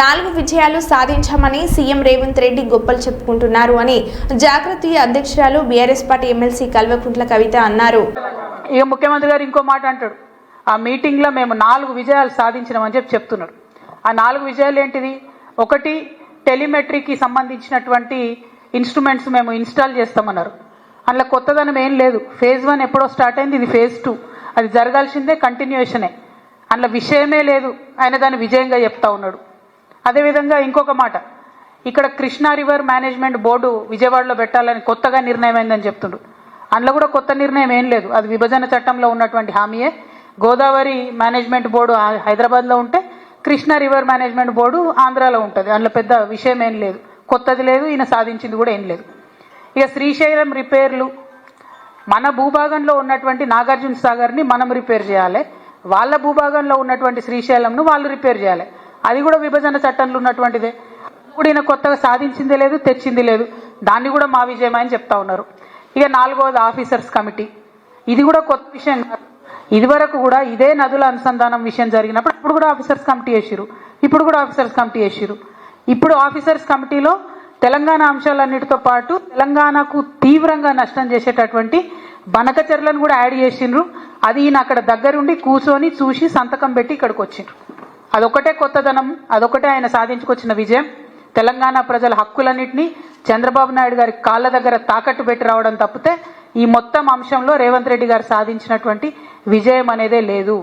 నాలుగు విజయాలు సాధించామని సీఎం రేవంత్ రెడ్డి గొప్పలు చెప్పుకుంటున్నారు అని జాగృతి అధ్యక్షురాలు BRS party MLC Kalvakuntla Kavitha అన్నారు. ఇక ముఖ్యమంత్రి గారు ఇంకో మాట అంటాడు. ఆ మీటింగ్లో మేము నాలుగు విజయాలు సాధించినామని చెప్పి చెప్తున్నారు ఆ నాలుగు విజయాలు ఏంటిది? ఒకటి టెలిమెట్రీకి సంబంధించినటువంటి ఇన్స్ట్రుమెంట్స్ మేము ఇన్స్టాల్ చేస్తామన్నారు. అందులో కొత్తదనం ఏం లేదు. ఫేజ్ వన్ ఎప్పుడో స్టార్ట్ అయింది. ఇది ఫేజ్ టూ. అది జరగాల్సిందే కంటిన్యూషనే అందులో విషయమే లేదు. ఆయన దాన్ని విజయంగా చెప్తా ఉన్నాడు. అదేవిధంగా ఇంకొక మాట. ఇక్కడ కృష్ణా రివర్ మేనేజ్మెంట్ బోర్డు విజయవాడలో పెట్టాలని కొత్తగా నిర్ణయం అయిందని చెప్తుండ్రు. అందులో కూడా కొత్త నిర్ణయం ఏం లేదు. అది విభజన చట్టంలో ఉన్నటువంటి హామీయే. గోదావరి మేనేజ్మెంట్ బోర్డు హైదరాబాద్లో ఉంటే కృష్ణా రివర్ మేనేజ్మెంట్ బోర్డు ఆంధ్రాలో ఉంటుంది. అందులో పెద్ద విషయం ఏం లేదు. కొత్తది లేదు ఈయన సాధించింది కూడా ఏం లేదు. ఇక శ్రీశైలం రిపేర్లు. మన భూభాగంలో ఉన్నటువంటి నాగార్జున సాగర్ని మనం రిపేర్ చేయాలి. వాళ్ళ భూభాగంలో ఉన్నటువంటి శ్రీశైలంను వాళ్ళు రిపేర్ చేయాలి. అది కూడా విభజన చట్టంలో ఉన్నటువంటిదే. ఇప్పుడు ఈయన కొత్తగా సాధించింది లేదు తెచ్చింది లేదు. దాన్ని కూడా మా విజయం అని చెప్తా ఉన్నారు. ఇక నాలుగవది ఆఫీసర్స్ కమిటీ. ఇది కూడా కొత్త విషయం కాదు. ఇదివరకు కూడా ఇదే నదుల అనుసంధానం విషయం జరిగినప్పుడు అప్పుడు కూడా ఆఫీసర్స్ కమిటీ వేసిరు ఇప్పుడు కూడా ఆఫీసర్స్ కమిటీ వేసిరు ఇప్పుడు ఆఫీసర్స్ కమిటీలో తెలంగాణ అంశాలన్నిటితో పాటు తెలంగాణకు తీవ్రంగా నష్టం చేసేటటువంటి బనక చర్యలను కూడా యాడ్ చేసిండ్రు. అది ఈయన అక్కడ దగ్గరుండి కూర్చొని చూసి సంతకం పెట్టి ఇక్కడికి వచ్చిండ్రు. అదొకటే కొత్తదనం అదొకటే ఆయన సాధించుకొచ్చిన విజయం. తెలంగాణ ప్రజల హక్కులన్నింటినీ చంద్రబాబు నాయుడు గారి కాళ్ళ దగ్గర తాకట్టు పెట్టి రావడం తప్పితే ఈ మొత్తం అంశంలో రేవంత్ రెడ్డి గారు సాధించినటువంటి విజయం అనేదే లేదు.